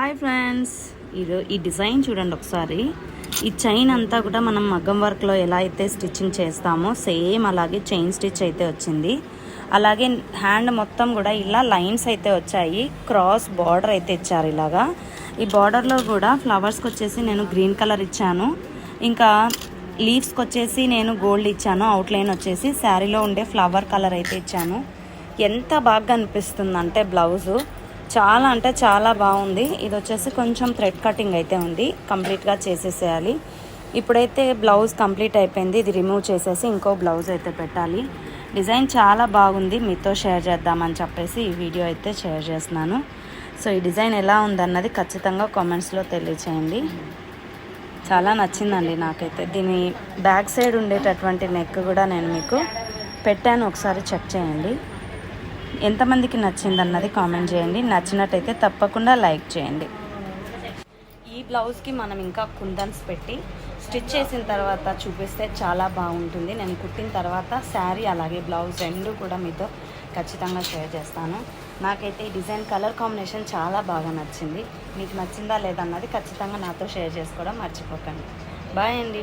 Hi friends. ఇది ఈ design చూడండి ఒకసారి. ఈ చైన్ అంతా కూడా మనం మగ్గం వర్క్లో ఎలా అయితే స్టిచ్చింగ్ చేస్తామో సేమ్ అలాగే చైన్ స్టిచ్ అయితే వచ్చింది. అలాగే హ్యాండ్ మొత్తం కూడా ఇలా లైన్స్ అయితే వచ్చాయి. క్రాస్ బార్డర్ అయితే ఇచ్చారు ఇలాగా. ఈ బార్డర్లో కూడా ఫ్లవర్స్కి వచ్చేసి నేను గ్రీన్ కలర్ ఇచ్చాను. ఇంకా లీవ్స్కి వచ్చేసి నేను గోల్డ్ ఇచ్చాను. అవుట్లైన్ వచ్చేసి శారీలో ఉండే ఫ్లవర్ కలర్ అయితే ఇచ్చాను. ఎంత బాగా అనిపిస్తుంది అంటే బ్లౌజు. చాలా అంటే చాలా బాగుంది. ఇది వచ్చేసి కొంచెం థ్రెడ్ కటింగ్ అయితే ఉంది. కంప్లీట్గా చేసేసేయాలి. ఇప్పుడైతే బ్లౌజ్ కంప్లీట్ అయిపోయింది. ఇది రిమూవ్ చేసేసి ఇంకో బ్లౌజ్ అయితే పెట్టాలి. డిజైన్ చాలా బాగుంది. మీతో షేర్ చేద్దామని చెప్పేసి ఈ వీడియో అయితే షేర్ చేస్తున్నాను. సో ఈ డిజైన్ ఎలా ఉందన్నది ఖచ్చితంగా కామెంట్స్లో తెలియచేయండి. చాలా నచ్చిందండి నాకైతే. దీని బ్యాక్ సైడ్ ఉండేటటువంటి నెక్ కూడా నేను మీకు పెట్టాను. ఒకసారి చెక్ చేయండి. ఎంతమందికి నచ్చింది అన్నది కామెంట్ చేయండి. నచ్చినట్టయితే తప్పకుండా లైక్ చేయండి. ఈ బ్లౌజ్కి మనం ఇంకా కుందన్స్ పెట్టి స్టిచ్ చేసిన తర్వాత చూపిస్తే చాలా బాగుంటుంది. నేను కుట్టిన తర్వాత శారీ అలాగే బ్లౌజ్ రెండు కూడా మీతో ఖచ్చితంగా షేర్ చేస్తాను. నాకైతే ఈ డిజైన్ కలర్ కాంబినేషన్ చాలా బాగా నచ్చింది. మీకు నచ్చిందా లేదన్నది ఖచ్చితంగా నాతో షేర్ చేసుకోవడం మర్చిపోకండి. బాయ్ అండి.